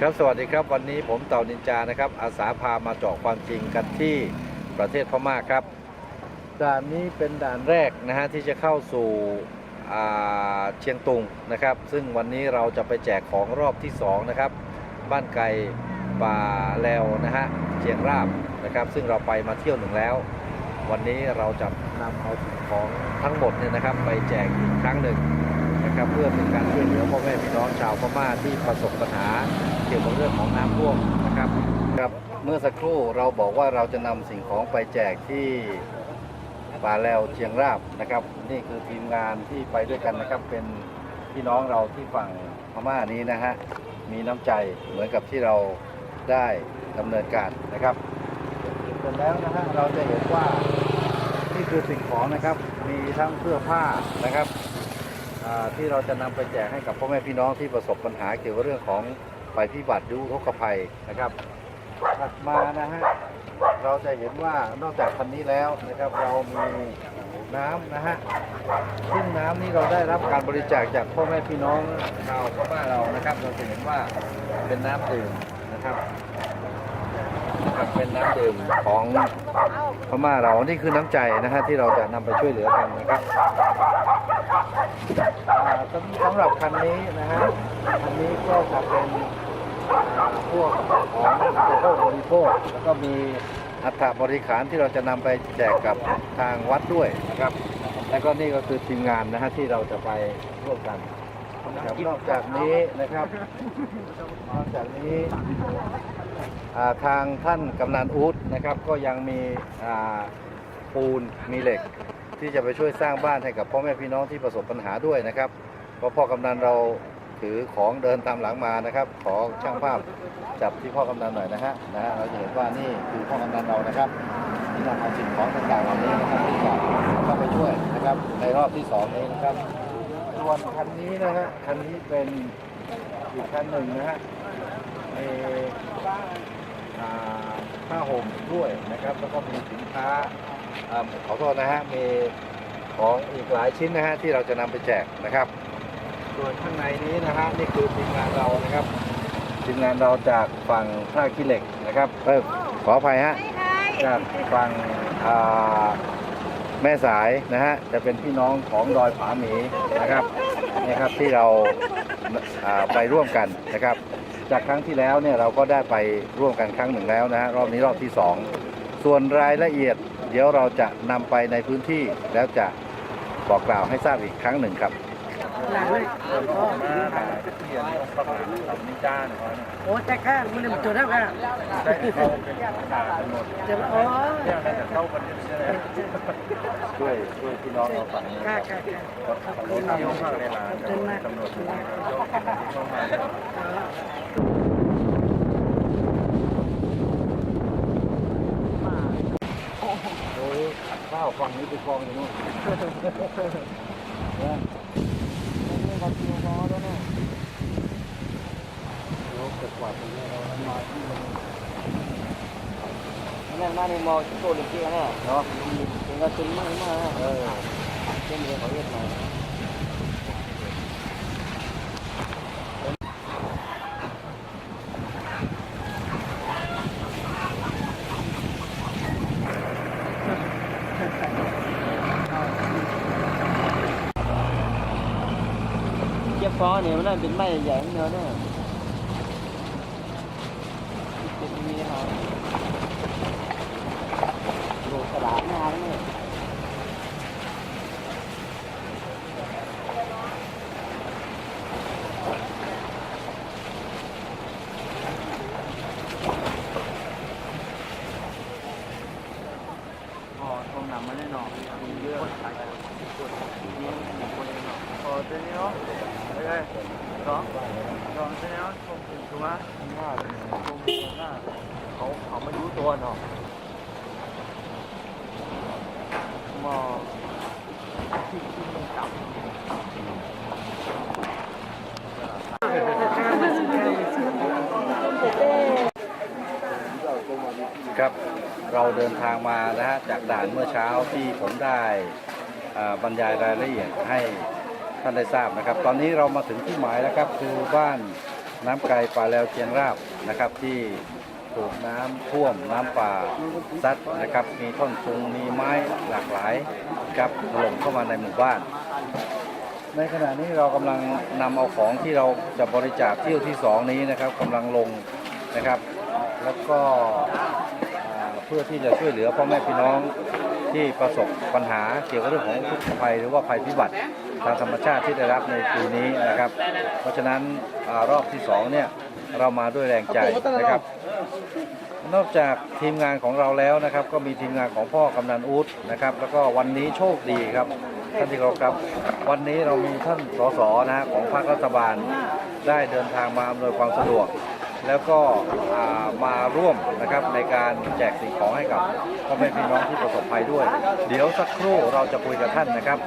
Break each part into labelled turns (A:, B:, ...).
A: ครับสวัสดีครับวันนี้ผมเต่านินจานะครับ อาสาพามาเจาะความจริงกันที่ประเทศพม่าครับ ด่านนี้เป็นด่านแรกนะฮะที่จะเข้าสู่เชียงตุงนะครับ ซึ่งวันนี้เราจะไปแจกของรอบที่สองนะครับบ้านไก่ป่าแล้วนะฮะเชียงราบนะครับ ซึ่งเราไปมาเที่ยวหนึ่งแล้ว วันนี้เราจะนำเอาของทั้งหมดเนี่ยนะครับ ไปแจกอีกครั้งหนึ่ง นะครับเพื่อเป็นการช่วยเหลือพ่อแม่พี่น้องชาวพม่าที่ประสบปัญหาเกี่ยวกับเรื่องของน้ำท่วมนะครับครับเมื่อสักครู่เราบอกว่าเราจะนำสิ่งของไปแจกที่ป่าแล้วเชียงราบนะครับ นี่คือทีมงานที่ไปด้วยกันนะครับ เป็นพี่น้องเราที่ฝั่งพม่านี้นะฮะมีน้ำใจเหมือนกับที่เราได้ดำเนินการนะครับเสร็จแล้วนะฮะเราจะเห็นว่านี่คือสิ่งของนะครับ มีทั้งเสื้อผ้านะครับ ที่เราจะนำไปแจกให้กับพ่อแม่พี่น้องที่ประสบปัญหาเกี่ยวกับเรื่องของภัยพิบัติยุทกภัยนะครับถัดมานะฮะเราจะเห็นว่านอกจากคันนี้แล้วนะครับ เรามีน้ำนะฮะซึ่งน้ำนี้เราได้รับการบริจาคจากพ่อแม่พี่น้องชาวพม่าเรานะครับ เราจะเห็นว่าเป็นน้ำดื่มนะครับ นะครับเป็นน้ำดื่มของพม่าเรานี่คือน้ำใจนะฮะที่เราจะนำไปช่วยเหลือกันนะครับสำหรับคันนี้นะฮะคันนี้ก็จะเป็นพวกของอุปโภคบริโภคแล้วก็มีอัฐบริขารที่เราจะนำไปแจกกับทางวัดด้วยนะครับ แล้วก็นี่ก็คือทีมงานนะฮะที่เราจะไปร่วมกัน ครับนอกจากนี้นะครับนอกจากนี้ทางท่านกำนันอูดนะครับก็ยังมีปูนมีเหล็ก ที่จะไปช่วยสร้างบ้านให้กับพ่อแม่พี่น้องที่ประสบปัญหาด้วยนะครับเพราะพ่อกำนันเราถือของเดินตามหลังมานะครับ ขอช่างภาพจับที่พ่อกำนันหน่อยนะฮะนะฮะเราจะเห็นว่านี่คือพ่อกำนันเรานะครับที่นำเอาสิ่งของต่างๆเหล่านี้นะครับที่จะเข้าไปช่วยนะครับในรอบที่สองนี้นะครับ ส่วนคันนี้นะฮะ คันนี้เป็นอีกคันหนึ่งนะฮะมีอ่าผ้าห่มด้วยนะครับ แล้วก็มีสินค้าอ่าขอโทษนะฮะ มีของอีกหลายชิ้นนะฮะที่เราจะนำไปแจกนะครับ ส่วนข้างในนี้นะฮะนี่คือทีมงานเรานะครับทีมงานเราจากฝั่งท่าขี้เหล็กนะครับเออขออภัยฮะจากฝั่งอ่า แม่สายนะฮะจะเป็นพี่น้องของดอยผาหมีนะครับนี่ครับที่เราไปร่วมกันนะครับ จากครั้งที่แล้วเนี่ยเราก็ได้ไปร่วมกันครั้งหนึ่งแล้วนะฮะรอบนี้รอบที่สองส่วนรายละเอียด เดี๋ยวเราจะนำไปในพื้นที่แล้วจะบอกกล่าวให้ทราบอีกครั้งหนึ่งครับ
B: โอ้แต่ข้างมันเป็นตัวเท่ากันเดี๋ยวอ๋อ
A: ช่วยช่วยพี่น้องเราฝั่งนี้
B: ค่ะค่ะค่ะขอบคุณมากขอบคุณมาก
A: โอ้ยข้าวฝั่งนี้ไปกองอยู่นู่นเราคิวรอแล้วเนาะ เราเกิดกว่าตรงนี้เรามาที่มัน
B: นั่นมาในมอที่โตเด็กที่นั่น
A: เนาะ
B: เป็นกระตุ้นมากมาก
A: เออ
B: เช่นเดียวเขาเรียกมา เจี๊ยบฟ้อเนี่ยมันน่าเป็นไม้ใหญ่เนื้อเนี่ยเป็นมีหาโดกระดาษงานเนี่ย อ๋อตรงนำมาแน่นอนคุณเยอะใส่กันนี่คนเองเนาะอ๋อเดี๋ยวนี้เนาะเฮ้ยสองสองเดี๋ยวนี้ผมถึงตัวว่าผมหน้า เขาเขาไม่รู้ตัวเนาะมอที่ที่มันจับ
A: ครับ เราเดินทางมานะฮะจากด่านเมื่อเช้าที่ผมได้บรรยายรายละเอียดให้ท่านได้ทราบนะครับ ตอนนี้เรามาถึงที่หมายแล้วครับ คือบ้านน้ำไกลป่าแล้วเชียงราบนะครับที่ถูกน้ำท่วมน้ำป่าซัดนะครับ มีท่อนซุงมีไม้หลากหลายครับถล่มเข้ามาในหมู่บ้าน ในขณะนี้เรากำลังนำเอาของที่เราจะบริจาคเที่ยวที่สองนี้นะครับกำลังลงนะครับ แล้วก็ เพื่อที่จะช่วยเหลือพ่อแม่พี่น้องที่ประสบปัญหาเกี่ยวกับเรื่องของทุกขภัยหรือว่าภัยพิบัติทางธรรมชาติที่ได้รับในปีนี้นะครับ เพราะฉะนั้นอรอบที่สองเนี่ยเรามาด้วยแรงใจนะครับ นอกจากทีมงานของเราแล้วนะครับ ก็มีทีมงานของพ่อกำนันอูดนะครับ แล้วก็วันนี้โชคดีครับท่านที่เคารพครับ วันนี้เรามีท่านสสนะฮะของพรรครัฐบาลได้เดินทางมาอำนวยความสะดวก แล้วก็มาร่วมนะครับในการแจกสิ่งของให้กับพ่อแม่พี่น้องที่ประสบภัยด้วย เดี๋ยวสักครู่เราจะคุยกับท่านนะครับ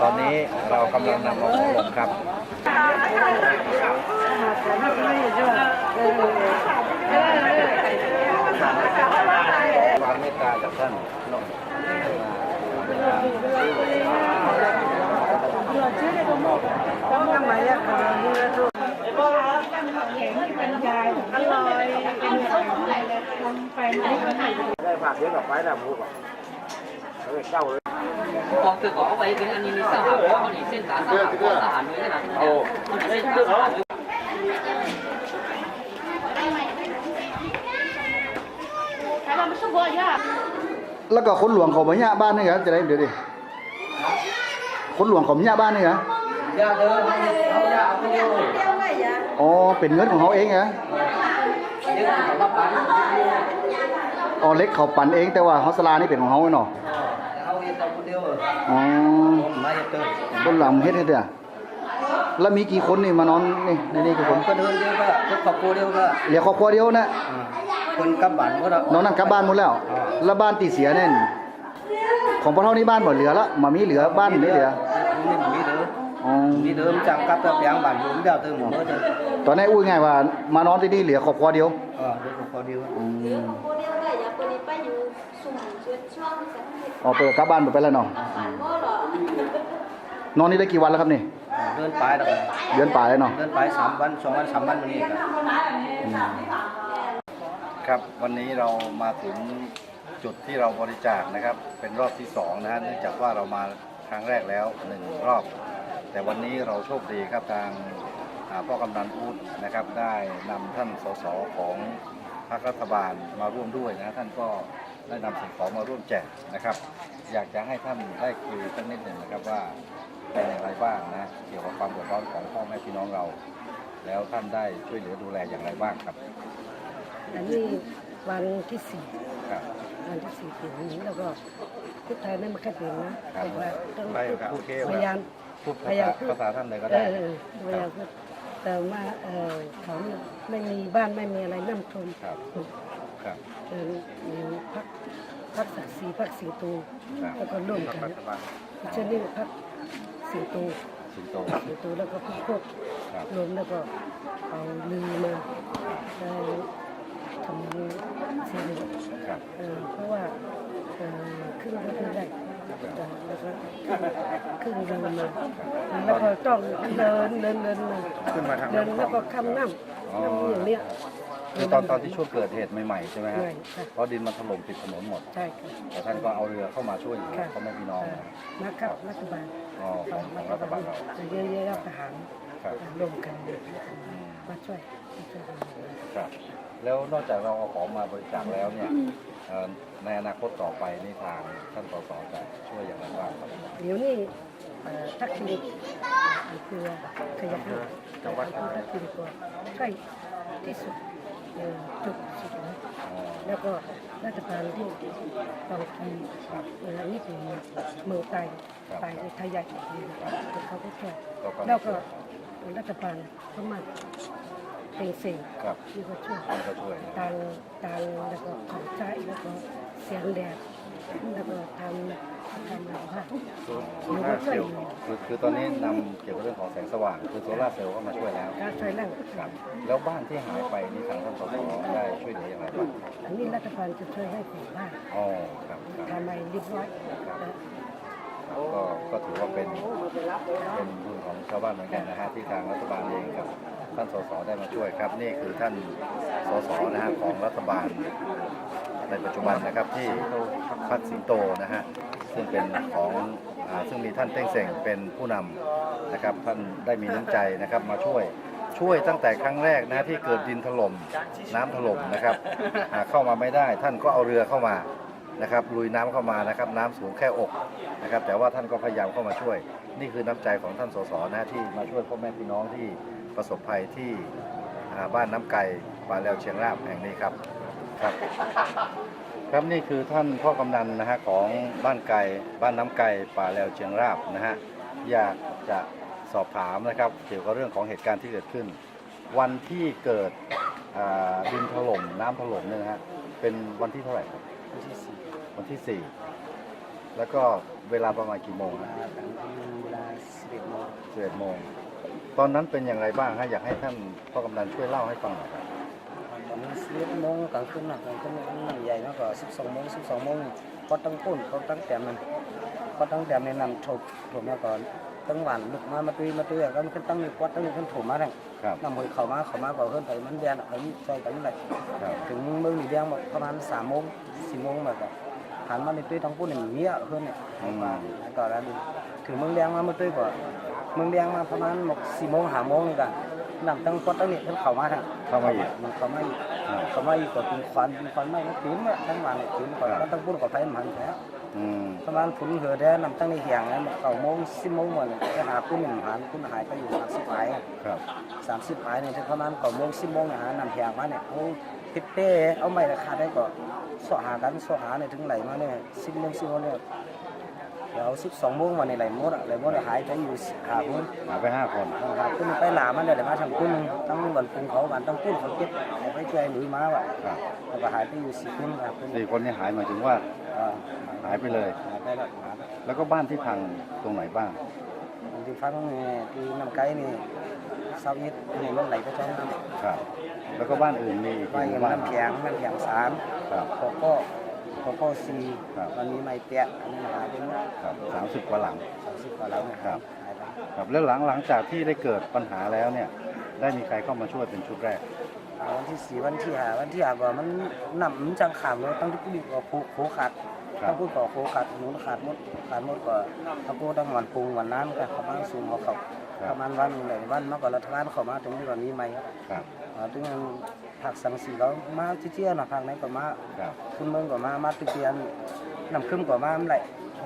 A: ตอนนี้เรากำลังนำเอาของลงครับความเมตตาจากท่านน้องที่เป็นยาย ได้ฝากเลี้ยงกับไว้แล้วมูบอกเขาเลยเจ้าเลย
C: ออกตึกออกไปเป็นอันนี้มีสหารเขาหนีเส้นสาส
D: หารสหารด้วยนะโอ้มันได้สหา
E: แล้วก็คนหลวงเขามาญาบ้านนี่ครับจะได้เดี๋ยวดิคนหลวงเขามาญาบ้านนี่ครั
C: บเด้อ
E: อ๋อเป็นเงินของเขาเองเหรอ อ๋อเล็กเขาปั่นเองแต่ว่าเขาสลานี่เป็นของเขาเนาะ
C: เขาเอง
E: แต่
C: คนเดี
E: ยวอ๋อต้นหลังเฮ็ดให้เด้อแล้วมีกี่คนนี่มานอนนี่ในนี้กี่คน
C: ก็เดินเดียวก็ครอบครัวเดียวก็
E: เหลือครอบครัวเดียวนะ
C: คนกลับบ้านหมดแล้ว
E: นอนนั่งกลับบ้านหมดแล้วแล้วบ้านตีเสียแน่นของพ่อเท่านี้บ้านหมดเหลือละมามีเหลือบ้านไม่เหลือ
C: มีเหลื
E: อ
C: มีเดิมจังกับตะเปยงบ้านผมเดียวเติมหมด
E: ตอนนี้อุ้ยไงว่ามานอนที่นี่เหลือครอบครัวเดียว
C: ออเดี๋ยวขอบคุณเดียว
E: อืม
F: หรือของโมเดลเลยอย่าปนิไปอยู่สุ่มชวนช่องสักนิด
E: อ๋อเปิดกลับบ้านไปแล้วเนาะ
F: อาหารบ่หรอน
E: อนนี่ได้กี่วันแล้วครับนี่
C: เดินไปแล้ว
E: เดือนป่ายแล้วเนาะ
C: เดินไปสามวันสองวันสามวันวันนี้ก็
A: ครับวันนี้เรามาถึงจุดที่เราบริจาคนะครับ เป็นรอบที่สองนะฮะเนื่องจากว่าเรามาครั้งแรกแล้วหนึ่งรอบ แต่วันนี้เราโชคดีครับทางอ่า พ่อกำนันอูดนะครับ ได้นำท่านสสของพรรครัฐบาลมาร่วมด้วยนะท่านก็ได้นำสิ่งของมาร่วมแจกนะครับ อยากจะให้ท่านได้คุยสักนิดหนึ่งนะครับว่าเป็นอย่างไรบ้างนะเกี่ยวกับความเดือดร้อนของพ่อแม่พี่น้องเรา แล้วท่านได้ช่วยเหลือดูแลอย่างไรบ้างครับ
G: อันนี้วันที่สี่
A: ครับ
G: วันที่สี่ปีนี้แล้วก็พูดไทยไม่มาแค่เป็นนะแต่ว่าต้อง
A: ได้ครับโอเคครับ
G: พยายาม
A: พูด
G: พยายามพูด
A: ภาษาท่านเลยก็
G: เอ
A: ได้
G: อเออพยายามพูด แต่ว่าเออเขาเนี่ยไม่มีบ้านไม่มีอะไรน้ำท่วม
A: ครับครับ
G: เออมีพักพักสักสีพักสีตู
A: ครับ
G: แล้วก็ร่วมกัน
A: รัฐบาล
G: เช่นนี้พักสีตู
A: สิงโต
G: สีตูแล้วก็พวกพวก
A: ครับ
G: รวมแล้วก็เอาลือมาได้ทำสีเหลือง
A: ครับ
G: เอ่อเพราะว่าเอ่อขึ้นรถไม่ได้แต่แล้วก็ ขึ้นเดินมาแล้วก็ต้องเดินเดินเดินมา
A: ขึ้นมาทาง
G: เดิน
A: น้ำ
G: แล้วก็ข้ามน้ำน้ำอย่างเนี้ย
A: คือตอนตอนที่ช่วงเกิดเหตุใหม่ๆใช่ไหมฮะ
G: ใช่ค่ะ
A: เพราะดินมันถล่มปิดถนนหมด
G: ใช่ค่ะ
A: แต่ท่านก็เอาเรือเข้ามาช่วยเหลือ
G: ค่ะ
A: พ่อแม่พี่น้องนะ
G: นะครับรัฐบาล
A: อ๋อของของรัฐบาลเรา
G: เยอะแยะทหาร
A: ครับ
G: รวมกันมาช่วยมาช่วยกัน
A: ครับแล้วนอกจากเราเอาของมาบริจาคแล้วเนี่ยเอ่อ ในอนาคตต่อไปนี่ทางท่านสสจะช่วยอย่างไรบ้างครับ
G: เดี๋ยวนี้ทักษิณคือขยับรถแต่ว่าทักษิณก็ใกล้ที่สุดจุดสุดแล้วก็รัฐบาลที่บางทีเวลานี่ถึงเมืองไทยไปไทยใหญ่เขาก็ช่วยแล้วก็รัฐบาลเข้ามา เป็นสิ่ง
A: ครับ
G: ที่เขาช่วย
A: ท่านก็ช่วยนะ
G: ตังตังแล้วก็ของใช้แล้วก็เสียงแดดแล้วก็ทำทำอะไรบ้าง
A: โซล่าร์เซลล์คือคือตอนนี้นำเกี่ยวกับเรื่องของแสงสว่าง คือโซล่าร์เซลล์ก็มาช่วยแล้ว
G: การช่วยเรื่อง
A: ครับแล้วบ้านที่หายไปนี่ทางท่านสสได้ช่วยเหลืออย่างไรบ้าง
G: อันนี้รัฐบาลจะช่วยให้ผมบ้าน
A: อ๋อครับครับ
G: ทำให้เรียบร้อยนะ
A: ก็ก็ถือว่าเป็นเป็นบุญของชาวบ้านเหมือนกันนะฮะที่ทางรัฐบาลเองกับ ท่านสสได้มาช่วยครับ นี่คือท่านสสนะฮะของรัฐบาล ในปัจจุบันนะครับที่พัดสิงโตนะฮะซึ่งเป็นของอาซึ่งมีท่านเต้งเส่งเป็นผู้นำนะครับ ท่านได้มีน้ำใจนะครับมาช่วยช่วยตั้งแต่ครั้งแรกนะที่เกิดดินถล่มน้ำถล่มนะครับอ่าเข้ามาไม่ได้ ท่านก็เอาเรือเข้ามานะครับลุยน้ำเข้ามานะครับน้ำสูงแค่อกนะครับแต่ว่าท่านก็พยายามเข้ามาช่วย นี่คือน้ำใจของท่านสสนะที่มาช่วยพ่อแม่พี่น้องที่ ประสบภัยที่อ่าบ้านน้ำไก่ป่าแลวเชียงราบแห่งนี้ครับครับครับนี่คือท่านพ่อกำนันนะฮะของบ้านไก่บ้านน้ำไก่ป่าแลวเชียงราบนะฮะอยากจะสอบถามนะครับ เกี่ยวกับเรื่องของเหตุการณ์ที่เกิดขึ้น วันที่เกิดอ่าดินถล่มน้ำถล่มเนี่ยนะฮะเป็นวันที่เท่าไหร่ครับวันที่สี่แล้วก็เวลาประมาณกี่โมงฮะ
B: เวลาสิบเอ็ดโมง
A: สิบเอ็ดโมง ตอนนั้นเป็นอย่างไรบ้างฮะอยากให้ท่านพ่อกำนันช่วยเล่าให้ฟังหน่อยครับ
B: ตอนนี้สิบเอ็ดโมงกลางคืนนะกลางคืนน้ำใหญ่มากกว่าสิบสองโมงสิบสองโมงก็ตั้งปุ้นก็ตั้งแต้มมันก็ตั้งแต้มในนำถูกถูกมาก่อนตั้งหวานลุกมามาตุยมาตุยก็มันขึ้นตั้งมีวัดตั้งมีขึ้นถูกมาทั้ง
A: ครับ
B: นำหวยเข้ามาเข้ามาก่อนขึ้นไปมันแดนเอาใส่กันเลย
A: ครับ
B: ถึงเมืองหนีแดงแบบประมาณสามโมงสี่โมงแบบว่าหันมาในตุ้ยทั้งปุ้นเนี่ยมีเยอะขึ้นเนี่ยมาก่อนแล้วดูถึงเมืองแดงมาเมื่อตุ้ยก่อน เมืองแดงมาประมาณหมกสี่โมงห้าโมงนี่กันนำตั้งก็ตั้งเนี่ยขึ้นเข้ามาทั้ง
A: เข้ามาอีก
B: มันเข้ามาอีก
A: อ่า
B: เข้ามาอีกก็เป็นควันเป็นควันไหม้ก็ติ้มอะทั้งวันเนี่ยติ้มก่อนก็ตั้งปุ้นก็ไฟมันแท้
A: อืม
B: ประมาณฝนเหือแดงนำตั้งในเหียงเนี่ยเก้าโมงสิบโมงวันไปหาปุ้นหนึ่งหันปุ้นหายไปอยู่สามสิบหาย
A: ครับ
B: สามสิบหายเนี่ยถึงประมาณเก้าโมงสิบโมงเนี่ยหานำเหียงมาเนี่ยเอาติดเต้เอาไม้ราคาได้ก็สอหากันสอหาเนี่ยถึงไหลมาเนี่ยสิบโมงสิบโมงเนี่ย เดี๋ยวสิบสองโมงมาในไหลหมดอะไหลหมดอะหายไปอยู่หาปุ้น
A: หาไปห้าคน
B: ครับขึ้นไปหลามันเดี๋ยวมาทางปุ้นตั้งวันปุ้นเขาวันตั้งปุ้นเขาเก็บเอาไปช่วยหลุยมาว่ะ
A: ครับ
B: แล้วก็หายไปอยู่สี่ปุ้นครับปุ้น
A: สี่คนนี้หายหมายถึงว่า
B: อ่า
A: หายไปเลย
B: หายไปแล้วหายไป
A: แล้วก็บ้านที่พังตรงไหนบ้าง
B: ที่ฟังนี่ที่น้ำไก่นี่เสาอิฐนี่มันไหลไปจ้องน้ำ
A: ครับ แล้วก็บ้านอื่นมีอีก
B: ไป
A: กี่ห
B: กั
A: มู่
B: บ
A: บ้าน
B: น้ำแข็งน้ำแข็งสาม
A: ครับ
B: โก โก้โกโก้ซี
A: ครับ
B: มันมีไม้เปียกอันนี้หายไปหมด
A: ครับสามสิบกว่าหลัง
B: สามสิบกว่าแล้วนะ
A: ค
B: ค
A: รั
B: รับ บหายไป
A: ครับแล้วหลังหลังจากที่ได้เกิดปัญหาแล้วเนี่ย ได้มีใครเข้ามาช่วยเป็นชุดแรก
B: อ่าวันที่สี่วันที่ห้าวันที่ห้าก็มันนำมันจังขามเลยตั้งที่กูก็โคโคขาด
A: ครับ
B: ตั้งกูก็โคขาดหนุนขาดหมดขาดหมดก็ตั้งกูตั้งวันปรุงวันน้ำกันประมาณสูงเขาเขาประมาณวันหนึ่งวันมากกว่ารัฐบาลเข้ามาตรงนี้ก่อนนี้ไหมครับ
A: ครับ
B: อ่าถึง ผักสังสีเรามาที่เที่ยวนะผักไหนก็มา
A: ครับ
B: คุณเมืองก็มามาตุเตียนนำขึ้นก็มาน้ำไหล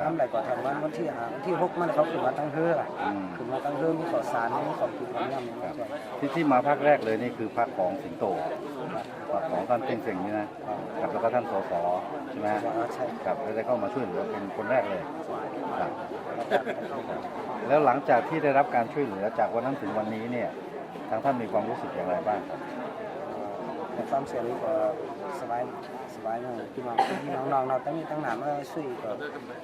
B: น้ำไหลก็ทำวันวันที่หาวันที่หกมันเขาขึ้นมาตั้งเฮือ
A: อืม
B: ขึ้นมาตั้งเฮือมีข้าวสารมีของกินของย่ำ
A: ครับ
B: ใช่
A: ที่ที่มาภาคแรกเลยนี่คือภาคของสิงโตภาคของท่านเต้งเซ็งนี่นะครับแล้วก็ท่านสสใช่ไหมฮะ
B: ว่าใช่
A: ครับแล้วได้เข้ามาช่วยเหลือเป็นคนแรกเลยครับแล้วหลังจากที่ได้รับการช่วยเหลือจากวันนั้นถึงวันนี้เนี่ยทางท่านมีความรู้สึกอย่างไรบ้างครับ
B: ในความเสียนี้ก็สบายสบายมากที่มาที่น้องๆเราตั้งนี้ตั้งนานมาช่วยก็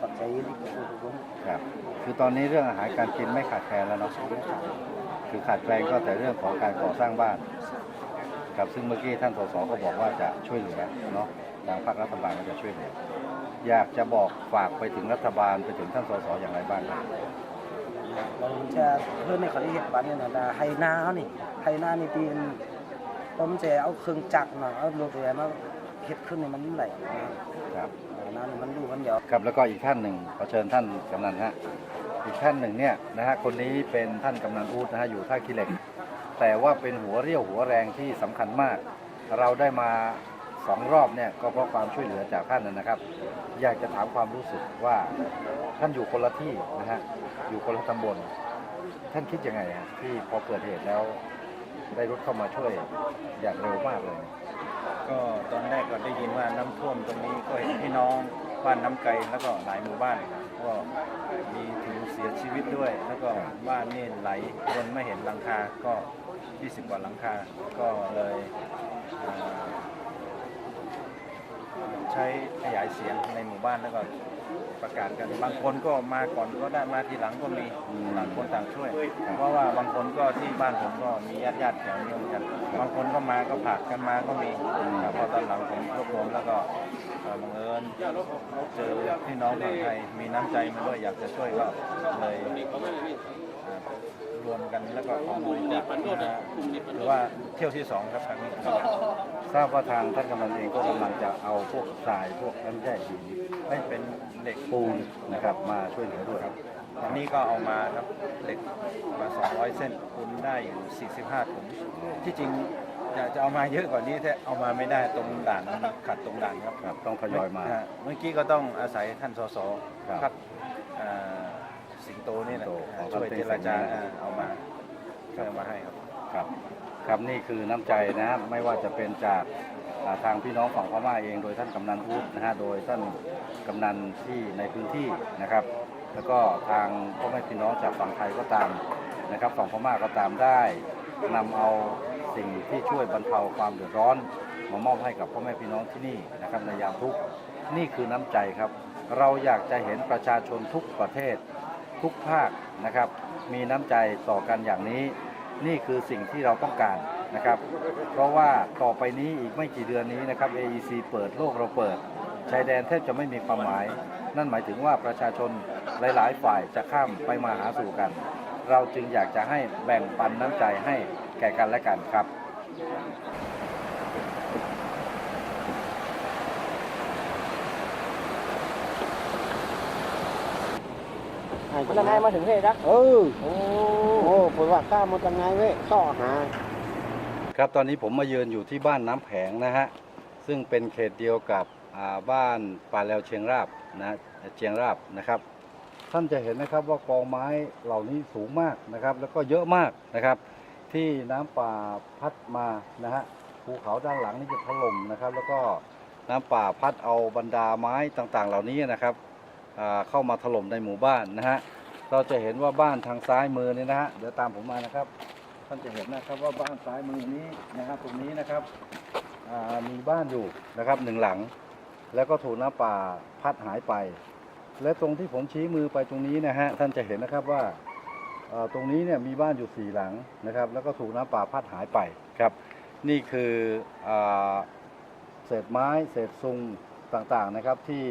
B: ขอบใจที่ทุกคน
A: ครับ คือตอนนี้เรื่องอาหารการกินไม่ขาดแคลนแล้วเนาะคือขาดแคลนก็แต่เรื่องของการก่อสร้างบ้านครับซึ่งเมื่อกี้ท่านสสก็บอกว่าจะช่วยเหลือเนาะทางภาครัฐบาลก็จะช่วยเหลืออยากจะบอกฝากไปถึงรัฐบาลไปถึงท่านสสอย่างไรบ้างครับ
B: เราจะเพื่อนในเขาได้เห็นบ้านเนี่ยนะไฮนาเขานี่ไฮนานี่ตีน ผมจะเอาเครื่องจักรเนาเอารถอะไรมาเฮ็ดขึ้นนี่มันไหลนะครับน้ำมันดูมันเดียว
A: ครับแล้วก็อีกท่านหนึ่งขอเชิญท่านกำนันฮะอีกท่านหนึ่งเนี่ยนะฮะคนนี้เป็นท่านกำนันอูดนะฮะอยู่ท่าขี้เหล็ก แต่ว่าเป็นหัวเรี่ยวหัวแรงที่สำคัญมาก เราได้มาสองรอบเนี่ยก็เพราะความช่วยเหลือจากท่านนะนะครับ อยากจะถามความรู้สึกว่าท่านอยู่คนละที่นะฮะอยู่คนละตำบลท่านคิดยังไงฮะที่พอเกิดเหตุแล้ว ได้รถเข้ามาช่วยอย่างเร็วมากเลย
H: ก็ตอนแรกก็ได้ยินว่าน้ำท่วมตรงนี้ก็เห็นพี่น้องบ้านน้ำไกลแล้วก็หลายหมู่บ้านก็มีถึงเสียชีวิตด้วย แล้วก็บ้านนี่ไหลจนไม่เห็นหลังคาก็ 20 กว่าหลังคา ก็เลยใช้ขยายเสียงในหมู่บ้านแล้วก็ ประกาศกัน บางคนก็มาก่อนก็ได้มาทีหลังก็มี
A: อืม
H: ต่างคนต่างช่วย เพราะว่าบางคนก็ที่บ้านผมก็มีญาติญาติๆแถวนี้เหมือนกันบางคนก็มาก็ผลักกันมาก็มีครับพอตอนหลังผมรวบรวมแล้วก็เอ่อบังเอิญเจอพี่น้องคนไทยมีน้ำใจมาด้วยอยากจะช่วยก็เลยอ่ารวมกันแล้วก็เอาบริจาคนะฮะหรือว่าเที่ยวที่สองครับครั้งนี้ครับ
A: ทราบว่าทางท่านกำนันเองก็กำลังจะเอาพวกทรายพวกน้ำแร่หิน
H: ให้เป็นเหล็ก
A: ปูนนะครับมาช่วยเหลือด้วยครับ
H: อันนี้ก็เอามาครับเหล็กมา 200 เส้นคูณได้อยู่ 45ถุงที่จริงอยากจะเอามาเยอะกว่านี้แต่เอามาไม่ได้ตรงด่านมันขัดตรงด่านครับ
A: ครับต้องทยอยมา
H: ฮะเมื่อกี้ก็ต้องอาศัยท่านสส
A: ครับ
H: พักอ่าสิงโตนี่แหละ
A: สิงโตของ
H: ช่วย
A: ท่าน
H: เจรจา
A: เต็งสิงห์
H: อ่าเอามาช่วยเอามาให้ครับ
A: ครับ ครับนี่คือน้ำใจนะฮะไม่ว่าจะเป็นจากอ่า ทางพี่น้องฝั่งพม่าเองโดยท่านกำนันอูดนะฮะโดยท่านกำนันที่ในพื้นที่นะครับ แล้วก็ทางพ่อแม่พี่น้องจากฝั่งไทยก็ตามนะครับฝั่งพม่าก็ตามได้นำเอาสิ่งที่ช่วยบรรเทาความเดือดร้อน มามอบให้กับพ่อแม่พี่น้องที่นี่นะครับในยามทุกข์นี่คือน้ำใจครับ เราอยากจะเห็นประชาชนทุกประเทศทุกภาคนะครับ มีน้ำใจต่อกันอย่างนี้ นี่คือสิ่งที่เราต้องการ นะครับ เพราะว่าต่อไปนี้อีกไม่กี่เดือนนี้นะครับ AEC เปิดโลกเราเปิด ชายแดนแทบจะไม่มีความหมาย นั่นหมายถึงว่าประชาชนหลาย ๆ ฝ่ายจะข้ามไปมาหาสู่กัน เราจึงอยากจะให้แบ่งปันน้ำใจให้แก่กันและกันครับ
B: แล้วไงมาถึงเฮ้ดัก
A: เออ
B: โอ้โหผมว่าข้ามันจังไงเว้ยซ่อหา
A: ครับตอนนี้ผมมาเยือนอยู่ที่บ้านน้ำแผงนะฮะซึ่งเป็นเขตเดียวกับบ้านป่าแล้วเชียงราบนะเชียงราบนะครับ ท่านจะเห็นนะครับว่ากองไม้เหล่านี้สูงมากนะครับ แล้วก็เยอะมากนะครับ ที่น้ำป่าพัดมานะฮะภูเขาด้านหลังนี่จะถล่มนะครับ แล้วก็น้ำป่าพัดเอาบรรดาไม้ต่างๆ เหล่านี้นะครับเข้ามาถล่มในหมู่บ้านนะฮะเราจะเห็นว่าบ้านทางซ้ายมือนี่นะฮะเดี๋ยวตามผมมานะครับ ท่านจะเห็นนะครับว่าบ้านซ้ายมือนี้นะครับตรงนี้นะครับมีบ้านอยู่นะครับหนึ่งหลัง แล้วก็ถูกน้ำป่าพัดหายไป และตรงที่ผมชี้มือไปตรงนี้นะฮะท่านจะเห็นนะครับว่าตรงนี้เนี่ยมีบ้านอยู่สี่หลังนะครับ แล้วก็ถูกน้ำป่าพัดหายไปครับ นี่คืออเศษไม้เศษซุงต่างๆนะครับที่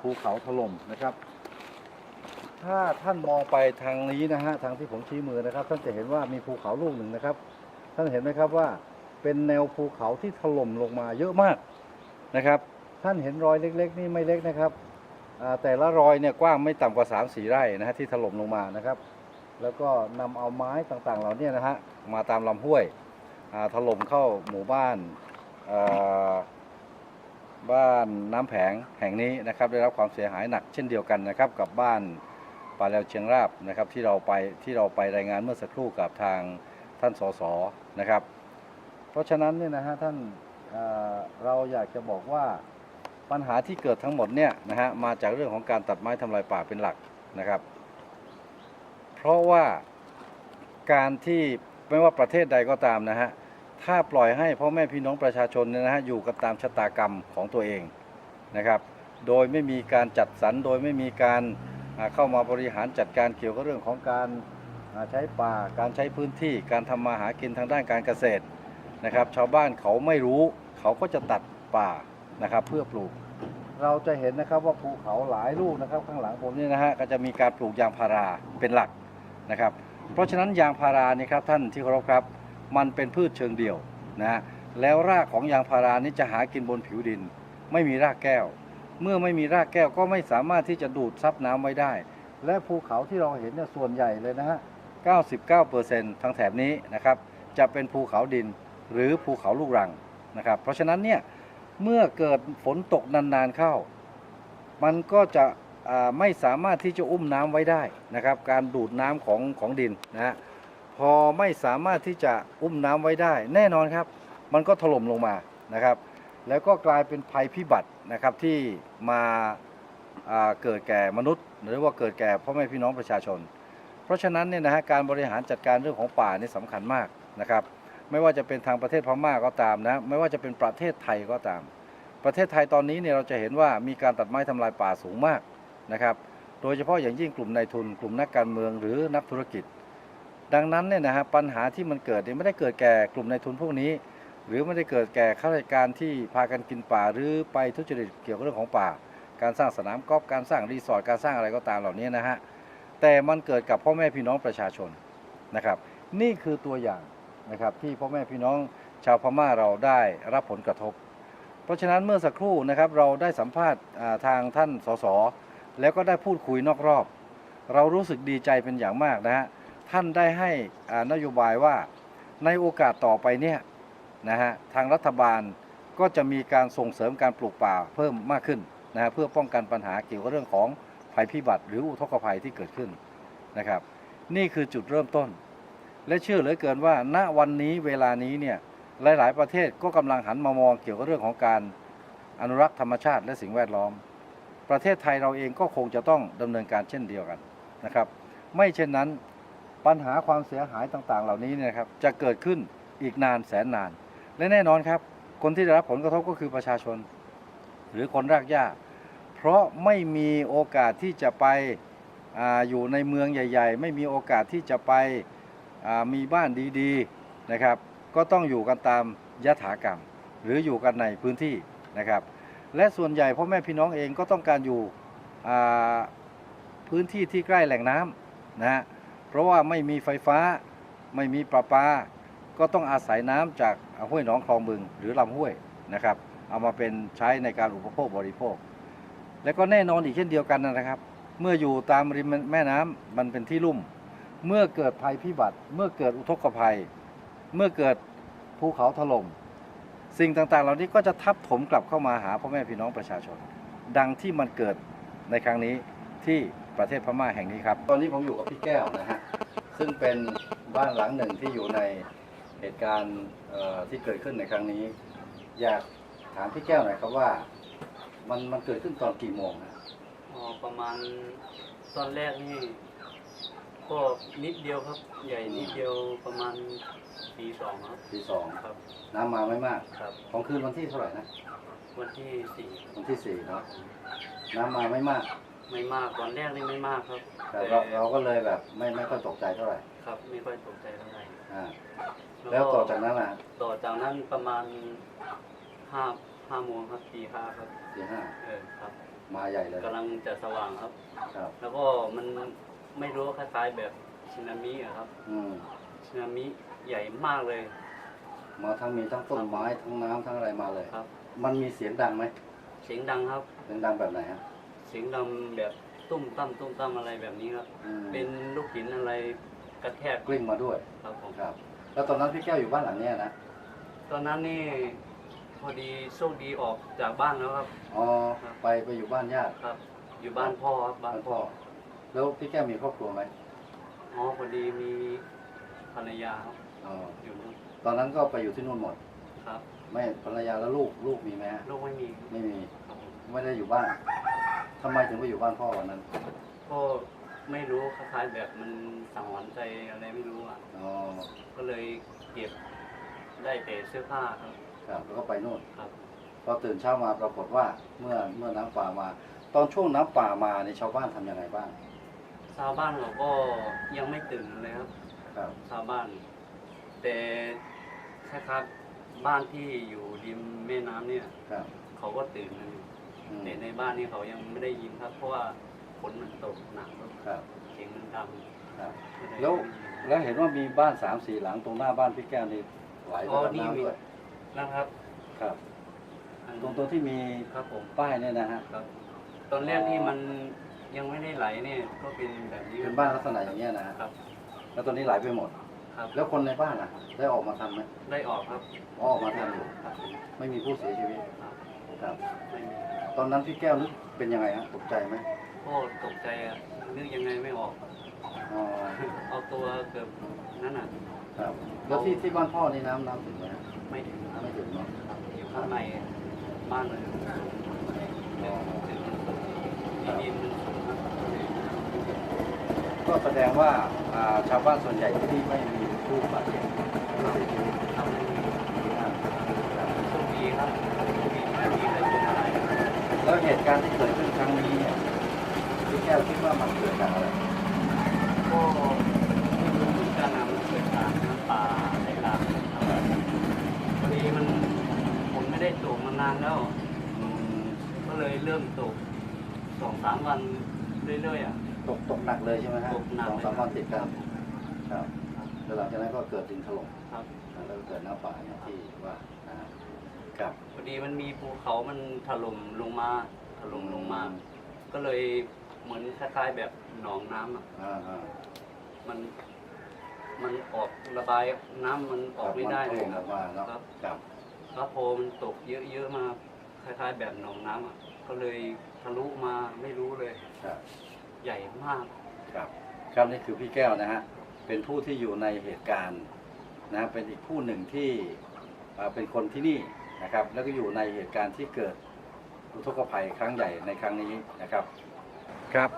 A: ภูเขาถล่มนะครับ ถ้าท่านมองไปทางนี้นะฮะทางที่ผมชี้มือนะครับ ท่านจะเห็นว่ามีภูเขาลูกหนึ่งนะครับ ท่านเห็นไหมครับว่าเป็นแนวภูเขาที่ถล่มลงมาเยอะมากนะครับ ท่านเห็นรอยเล็ก ๆ นี่ไม่เล็กนะครับแต่ละรอยเนี่ยกว้างไม่ต่ำกว่า3ามสี่ไร่นะฮะที่ถล่มลงมานะครับ แล้วก็นำเอาไม้ต่างๆเหล่านี้นะฮะมาตามลำห้วยถล่มเข้าหมู่บ้านบ้านน้ำแผงแห่งนี้นะครับ ได้รับความเสียหายหนักเช่นเดียวกันนะครับกับบ้าน ป่าแลวเชียงราบนะครับที่เราไปที่เราไปรายงานเมื่อสักครู่กับทางท่านสสนะครับ เพราะฉะนั้นเนี่ยนะฮะท่านเเราอยากจะบอกว่าปัญหาที่เกิดทั้งหมดเนี่ยนะฮะมาจากเรื่องของการตัดไม้ทำลายป่าเป็นหลักนะครับ เพราะว่าการที่ไม่ว่าประเทศใดก็ตามนะฮะถ้าปล่อยให้พ่อแม่พี่น้องประชาชนเนี่ยนะฮะอยู่กันตามชะตากรรมของตัวเองนะครับ โดยไม่มีการจัดสรรโดยไม่มีการ เข้ามาบริหารจัดการเกี่ยวกับเรื่องของการใช้ป่าการใช้พื้นที่การทำมาหากินทางด้านการเกษตรนะครับ ชาวบ้านเขาไม่รู้เขาก็จะตัดป่านะครับ เพื่อปลูก เราจะเห็นนะครับว่าภูเขาหลายลูกนะครับ ข้างหลังผมนี่นะฮะก็จะมีการปลูกยางพาราเป็นหลักนะครับ เพราะฉะนั้นยางพารานี่ครับท่านที่เคารพครับ มันเป็นพืชเชิงเดี่ยวนะฮะแล้วรากของยางพารานี่จะหากินบนผิวดิน ไม่มีรากแก้ว เมื่อไม่มีรากแก้วก็ไม่สามารถที่จะดูดซับน้ำไว้ได้ และภูเขาที่เราเห็นเนี่ยส่วนใหญ่เลยนะฮะ 99%ทางแถบนี้นะครับ จะเป็นภูเขาดินหรือภูเขาลูกรังนะครับ เพราะฉะนั้นเนี่ยเมื่อเกิดฝนตกนานๆเข้า มันก็จะไม่สามารถที่จะอุ้มน้ำไว้ได้นะครับ การดูดน้ำของของดินนะฮะพอไม่สามารถที่จะอุ้มน้ำไว้ได้ แน่นอนครับ มันก็ถล่มลงมานะครับ แล้วก็กลายเป็นภัยพิบัตินะครับที่มาาเกิดแก่มนุษย์ หรือว่าเกิดแก่พ่อแม่พี่น้องประชาชน เพราะฉะนั้นเนี่ยนะฮะการบริหารจัดการเรื่องของป่านี่สำคัญมากนะครับ ไม่ว่าจะเป็นทางประเทศพม่าก็ตามนะไม่ว่าจะเป็นประเทศไทยก็ตาม ประเทศไทยตอนนี้เนี่ยเราจะเห็นว่ามีการตัดไม้ทำลายป่าสูงมากนะครับโดยเฉพาะอย่างยิ่งกลุ่มนายทุน กลุ่มนักการเมืองหรือนักธุรกิจ ดังนั้นเนี่ยนะฮะปัญหาที่มันเกิดเนี่ยไม่ได้เกิดแก่กลุ่มนายทุนพวกนี้ หรือไม่ได้เกิดแก่ข้าราชการที่พากันกินป่าหรือไปทุจริตเกี่ยวกับเรื่องของป่า การสร้างสนามกอล์ฟการสร้างรีสอร์ทการสร้างอะไรก็ตามเหล่านี้นะฮะแต่มันเกิดกับพ่อแม่พี่น้องประชาชนนะครับ นี่คือตัวอย่างนะครับที่พ่อแม่พี่น้องชาวพม่าเราได้รับผลกระทบ เพราะฉะนั้นเมื่อสักครู่นะครับเราได้สัมภาษณ์ทางท่านสสแล้วก็ได้พูดคุยนอกรอบ เรารู้สึกดีใจเป็นอย่างมากนะฮะท่านได้ให้นโยบายว่าในโอกาสต่อไปเนี่ย นะฮะทางรัฐบาลก็จะมีการส่งเสริมการปลูกป่าเพิ่มมากขึ้นนะฮะเพื่อป้องกันปัญหาเกี่ยวกับเรื่องของภัยพิบัติหรืออุทกภัยที่เกิดขึ้นนะครับ นี่คือจุดเริ่มต้น และเชื่อเหลือเกินว่า ณวันนี้เวลานี้เนี่ยหลาย ๆ ประเทศก็กำลังหันมามองเกี่ยวกับเรื่องของการอนุรักษ์ธรรมชาติและสิ่งแวดล้อม ประเทศไทยเราเองก็คงจะต้องดำเนินการเช่นเดียวกันนะครับ ไม่เช่นนั้นปัญหาความเสียหายต่าง ๆ เหล่านี้นะครับจะเกิดขึ้นอีกนานแสนนาน และแน่นอนครับ คนที่ได้รับผลกระทบก็คือประชาชน หรือคนรากหญ้า เพราะไม่มีโอกาสที่จะไปออยู่ในเมืองใหญ่ ๆ ไม่มีโอกาสที่จะไปมีบ้านดีๆนะครับ ก็ต้องอยู่กันตามยถากรรม หรืออยู่กันในพื้นที่นะครับ และส่วนใหญ่พ่อแม่พี่น้องเองก็ต้องการอยู่พื้นที่ที่ใกล้แหล่งน้ำนะฮะเพราะว่าไม่มีไฟฟ้าไม่มีประปา ก็ต้องอาศัยน้ำจากห้วยหนองคลองบึงหรือลำห้วยนะครับ เอามาเป็นใช้ในการอุปโภคบริโภค และก็แน่นอนอีกเช่นเดียวกันนะครับ เมื่ออยู่ตามริมแม่น้ำมันเป็นที่ลุ่ม เมื่อเกิดภัยพิบัติ เมื่อเกิดอุทกภัย เมื่อเกิดภูเขาถล่มสิ่งต่างๆ เหล่านี้ก็จะทับถมกลับเข้ามาหาพ่อแม่พี่น้องประชาชน ดังที่มันเกิดในครั้งนี้ที่ประเทศพม่าแห่งนี้ครับ ตอนนี้ผมอยู่กับพี่แก้วนะฮะ ซึ่งเป็นบ้านหลังหนึ่งที่อยู่ใน เหตุการณ์เอ่อที่เกิดขึ้นในครั้งนี้ อยากถามพี่แก้วหน่อยครับว่า มันมันเกิดขึ้นตอนกี่โมงนะ
C: อ๋อประมาณตอนแรกนี่ก็นิดเดียวครับ ใหญ่นิดเดียวประมาณปีสองครับ
A: ทีสอง
C: ครับ
A: น้ำมาไม่มาก
C: ครับ
A: ของคืนวันที่เท่าไหร่นะ
C: วันที่สี่
A: วันที่สี่เนาะน้ำมาไม่มาก
C: ไม่มากตอนแรกนี่ไม่มากครับ
A: แต่เราเราก็เลยแบบไม่ไม่ค่อยตกใจเท่าไหร่
C: ครับไม่ค่อยตกใจเท่าไหร่
A: อ่าแล้วต่อจากนั้นล่ะ
C: ต่อจากนั้นประมาณห้าห้าโมงครับตีห้าครับ
A: ทีห้า
C: เออครับ
A: มาใหญ่เลย
C: กำลังจะสว่างครับ
A: ครับ
C: แล้วก็มันไม่รู้คล้ายๆแบบสึนามิอะครับ
A: อืม
C: สึนามิใหญ่มากเลย
A: มาทั้งมีทั้งต้นไม้ทั้งน้ำทั้งอะไรมาเลย
C: ครับ
A: มันมีเสียงดังไหม
C: เสียงดังครับ
A: เสียงดังแบบไหนฮะ
C: เสียงดังแบบตุ้มตั้มตุ้มตั้มอะไรแบบนี้ครับ
A: อืม
C: เป็นลูกหินอะไร กระแทก
A: กลิ้งมาด้วย
C: ครับผม
A: ครับ แล้วตอนนั้นพี่แก้วอยู่บ้านหลังเนี้ยนะ
C: ตอนนั้นนี่พอดีโชคดีออกจากบ้านแล้วครับ
A: อ๋อ
C: ครับ
A: ไปไปอยู่บ้านญาติ
C: ครับ อยู่บ้านพ่อครับบ้า
A: บ้านน
C: พ่
A: พ่
C: อ
A: อแล้วพี่แก้วมีครอบครัวไหม
C: อ๋อพอดีมีภรรยาครับ
A: อ๋อ
C: อยู่นู่น
A: ตอนนั้นก็ไปอยู่ที่นู่นหมด
C: ครับ
A: ไม่ภรรยาแล้วลูกลูกมีไหมฮะ
C: ลูกไม่มี
A: ไม่มี
C: ครับผม
A: ไม่ได้อยู่บ้านทำไมถึงไปอยู่บ้านพ่อวันนั้น
C: ก็ ไม่รู้คล้ายๆแบบมันสังหรณ์ใจอะไรไม่รู้อะ
A: อ๋อ
C: ก็เลยเก็บได้แต่เสื้อผ้าครับ
A: ครับ แล้วก็ไปนู่น
C: ครับ
A: พอตื่นเช้ามาปรากฏว่าเมื่อเมื่อน้ำป่ามา ตอนช่วงน้ำป่ามาในยชาวบ้านทำยังไงบ้าง
C: ชาวบ้านเขาก็ยังไม่ตื่นเลยครับ
A: ครับ
C: ชาวบ้าน แต่คล้ายๆบ้านที่อยู่ริมแม่น้ำเนี่ย
A: ครับ
C: เขาก็ตื่นกันอยู่
A: อืม
C: แต่ในบ้านนี่เขายังไม่ได้ยินครับ เพราะว่าฝ นมันตกหนักครับ
A: ครับ
C: เสียงมันดัง
A: ครับ
C: ก็เย
A: แล้ว
C: ไม่ได้ยิน
A: แล้วเห็นว่ามีบ้านสามสี่หลังตรงหน้าบ้านพี่แก้วนี่ไหลไป
C: อ๋อ
A: กับ
C: นี่
A: น้ำ
C: มี
A: ด้วย
C: นะครับ
A: ครับ
C: อัน
A: ตรงตรงที่มี
C: ครับผม
A: ป้ายเนี่ยนะฮะ
C: ครับ ตอนแรกที่มันยังไม่ได้ไหลเนี่ยก็เป็นแบบนี้
A: เป็นบ้านลักษณะอย่างเงี้ยนะฮะ
C: ครับ
A: แล้วตอนนี้ไหลไปหมด
C: ครับ
A: แล้วคนในบ้านล่ะ ได้ออกมาทันไหม
C: ได้ออกครับ
A: อ๋อออกมาทันอยู่
C: ครับ
A: ไม่มีผู้เสียชีวิต
C: ครับ
A: ครับ
C: ไม่มี
A: ตอนนั้นพี่แก้วนึกเป็นยังไงฮะตกใจไหม
C: ก็ตกใจอะนึกยังไงไม่ออก
A: อ๋อ
C: เอาตัวเกือบนั่นอะ
A: ครับแล้วที่ที่บ้านพ่อนี่น้ำน้ำถึงไหมฮะ
C: ไม่ถึงครับ
A: ไม่ถึงเนาะ
C: อยู่ข้างในบ้านเลยเป็นดินมันสูงครับ
A: ก็แสดงว่าอ่าชาวบ้านส่วนใหญ่ที่นี่ไม่มีผู้บาดเจ็บไม่เสียชีวิต
C: ทำให้ดี
A: ดีมากครับ
C: โชคดีครับโชคดีไม่มีใครเป็นอะไร
A: แล้วเหตุการณ์ที่เกิดขึ้นครั้งนี้เนี่ยพี่ แก้วคิดว่ามันเกิดจากอะไร
C: ก็ไม่รู้เหมือนกันนะมันเกิดจากน้ำป่าไหลหลากครับพอดีมันผมไม่ได้ตกมานานแล้ว
A: อืม
C: ก็เลยเริ่มตกสองสามวันเรื่อยๆอะ
A: ตกตกหนักเลยใช่ไหมฮะ
C: ตกหนัก
A: สองสามวันติดกันครับแล้วหลังจากนั้นก็เกิดดินถล่ม
C: ครับ
A: นะแล้วก็เกิดน้ำป่าอย่างที่ว่านะฮะครับ
C: พอดีมันมีภูเขามันถล่มลงมาถล่มลงมา ก็เลย เหมือนคล้ายๆแบบหนองน้ำอะ
A: อ่าอ่า
C: มัน มันออกระบายน้ำมันออกไม่ได้เลย
A: มัน
C: ค
A: ท่ว
C: รั
A: ม
C: บ
A: ออกมาเนาะ
C: ครับ
A: ครับ
C: แล้วพอมันตกเยอะๆมาคล้ายๆ แบบหนองน้ำอะก็เลยทะลุมาไม่รู้เลย
A: ครับ
C: ใหญ่มาก
A: ครับครับนี่คือพี่แก้วนะฮะเป็นผู้ที่อยู่ในเหตุการณ์นะเป็นอีกผู้หนึ่งที่อ่าเป็นคนที่นี่นะครับ แล้วก็อยู่ในเหตุการณ์ที่เกิดอุทกภัยครั้งใหญ่ในครั้งนี้นะครับ ครับ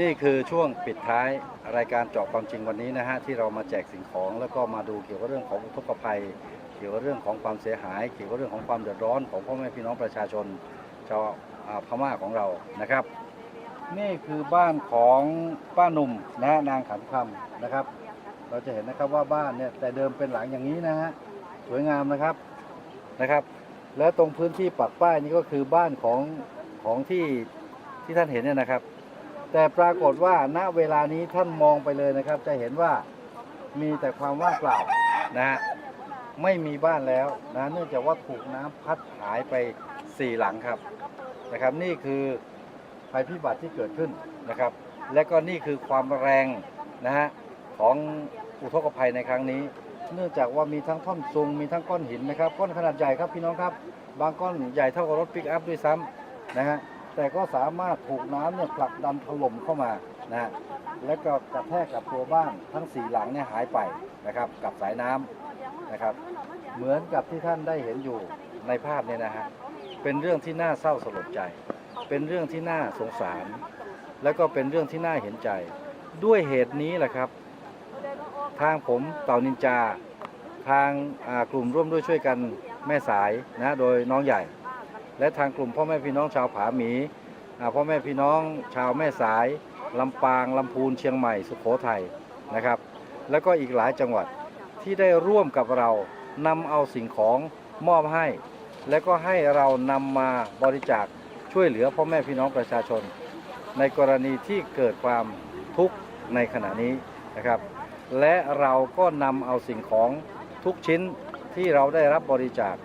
A: นี่คือช่วงปิดท้ายรายการเจาะความจริงวันนี้นะฮะที่เรามาแจกสิ่งของ แล้วก็มาดูเกี่ยวกับเรื่องของอุทกภัย เกี่ยวกับเรื่องของความเสียหาย เกี่ยวกับเรื่องของความเดือดร้อนของพ่อแม่พี่น้องประชาชนชาวพม่าของเรานะครับ นี่คือบ้านของป้าหนุ่มนะฮะนางขันคำนะครับ เราจะเห็นนะครับว่าบ้านเนี่ยแต่เดิมเป็นหลังอย่างนี้นะฮะสวยงามนะครับนะครับ แล้วตรงพื้นที่ปักป้ายนี่ก็คือบ้านของของที่ ที่ท่านเห็นเนี่ยนะครับ แต่ปรากฏว่าณเวลานี้ท่านมองไปเลยนะครับ จะเห็นว่ามีแต่ความว่างเปล่านะฮะไม่มีบ้านแล้วนะเนื่องจากว่าถูกน้ำพัดหายไปสี่หลังครับนะครับ นี่คือภัยพิบัติที่เกิดขึ้นนะครับ และก็นี่คือความแรงนะฮะของอุทกภัยในครั้งนี้ เนื่องจากว่ามีทั้งท่อนซุงมีทั้งก้อนหินนะครับก้อนขนาดใหญ่ครับพี่น้องครับ บางก้อนใหญ่เท่ากับรถปิกอัพด้วยซ้ำนะฮะ แต่ก็สามารถถูกน้ำเนี่ยผลักดันถล่มเข้ามานะฮะและก็กระแทกกับตัวบ้านทั้งสี่หลังเนี่ยหายไปนะครับ กับสายน้ำนะครับ เหมือนกับที่ท่านได้เห็นอยู่ในภาพเนี่ยนะฮะเป็นเรื่องที่น่าเศร้าสลดใจ เป็นเรื่องที่น่าสงสาร แล้วก็เป็นเรื่องที่น่าเห็นใจ ด้วยเหตุนี้แหละครับ ทางผมเต่านินจา ทางกลุ่มร่วมด้วยช่วยกันแม่สายนะโดยน้องใหญ่ และทางกลุ่มพ่อแม่พี่น้องชาวผาหมีพ่อแม่พี่น้องชาวแม่สายลำปางลำพูนเชียงใหม่ สุโขทัยนะครับ แล้วก็อีกหลายจังหวัดที่ได้ร่วมกับเรานำเอาสิ่งของมอบให้ และก็ให้เรานำมาบริจาคช่วยเหลือพ่อแม่พี่น้องประชาชน ในกรณีที่เกิดความทุกข์ในขณะนี้นะครับ และเราก็นำเอาสิ่งของทุกชิ้นที่เราได้รับบริจาค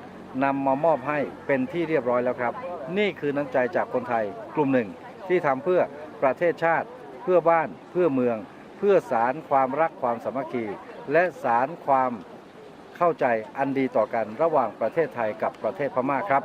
A: นำมามอบให้เป็นที่เรียบร้อยแล้วครับ นี่คือน้ำใจจากคนไทยกลุ่มหนึ่ง ที่ทำเพื่อประเทศชาติ เพื่อบ้าน เพื่อเมือง เพื่อสารความรักความสามัคคี และสารความเข้าใจอันดีต่อกันระหว่างประเทศไทยกับประเทศพม่าครับ